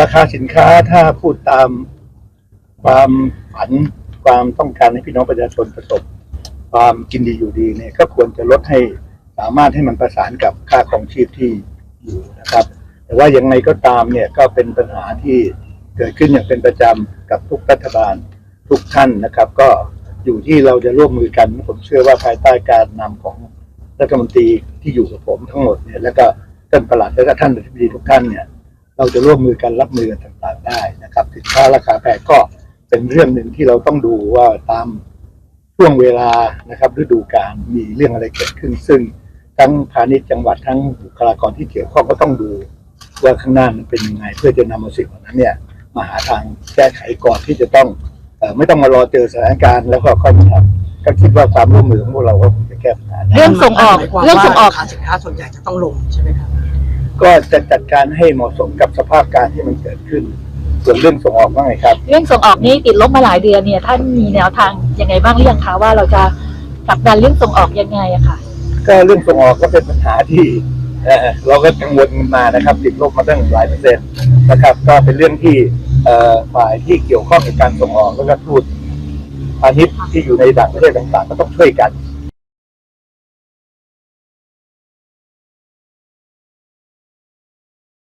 ราคาสินค้าถ้าพูดตามความฝันความต้องการให้พี่น้องประชาชนประสบ ความกินดีอยู่ดีเนี่ยก็ควรจะลดให้สามารถให้มันประสานกับค่าครองชีพที่อยู่นะครับ แต่ว่ายังไงก็ตามเนี่ยก็เป็นปัญหาที่เกิดขึ้นอย่างเป็นประจำกับทุกรัฐบาลทุกท่านนะครับ ก็อยู่ที่เราจะร่วมมือกัน ผมเชื่อว่าภายใต้การนำของรัฐมนตรีที่อยู่กับผมทั้งหมดเนี่ยแล้วก็ท่านประหลัดและก็ท่านอธิบดีทุกท่านเนี่ย เราจะร่วมมือกันรับมือกันต่างๆได้นะครับสินค้าราคาแพงก็เป็นเรื่องหนึ่งที่เราต้องดูว่าตามช่วงเวลานะครับฤดูกาลมีเรื่องอะไรเกิดขึ้น ซึ่งทั้งพาณิชย์จังหวัดทั้งบุคลากรที่เกี่ยวข้องก็ต้องดูว่าข้างหน้ามันเป็นยังไง เพื่อจะนำเอาสิ่งเหล่านั้นเนี่ยมาหาทางแก้ไขก่อนที่จะต้องเอ่อไม่ต้องมารอเจอสถานการณ์แล้วก็ค่อยมาทำก็คิดว่าความร่วมมือของพวกเราก็คงจะแก้ปัญหาได้ เรื่องส่งออกหมายความเรื่องส่งออกว่าราคาสินค้าส่วนใหญ่จะต้องลงใช่ไหมครับ ก็จะจัดการให้เหมาะสมกับสภาพการที่มันเกิดขึ้น ส่วนเรื่องส่งออกว่าไงครับ เรื่องส่งออกนี่ติดลบมาหลายเดือนเนี่ย ท่านมีแนวทางยังไงบ้างหรือยังคะว่าเราจะผลักดันเรื่องส่งออกยังไงอะค่ะ ก็เรื่องส่งออกก็เป็นปัญหาที่เอ่อเราก็กังวลกันมานะครับ ติดลบมาตั้งหลายเปอร์เซ็นต์นะครับ ก็เป็นเรื่องที่เอ่อฝ่ายที่เกี่ยวข้องกับการส่งออกแล้วก็ทูตพาณิชย์ที่อยู่ในต่างประเทศต่างๆ ก็ต้องช่วยกัน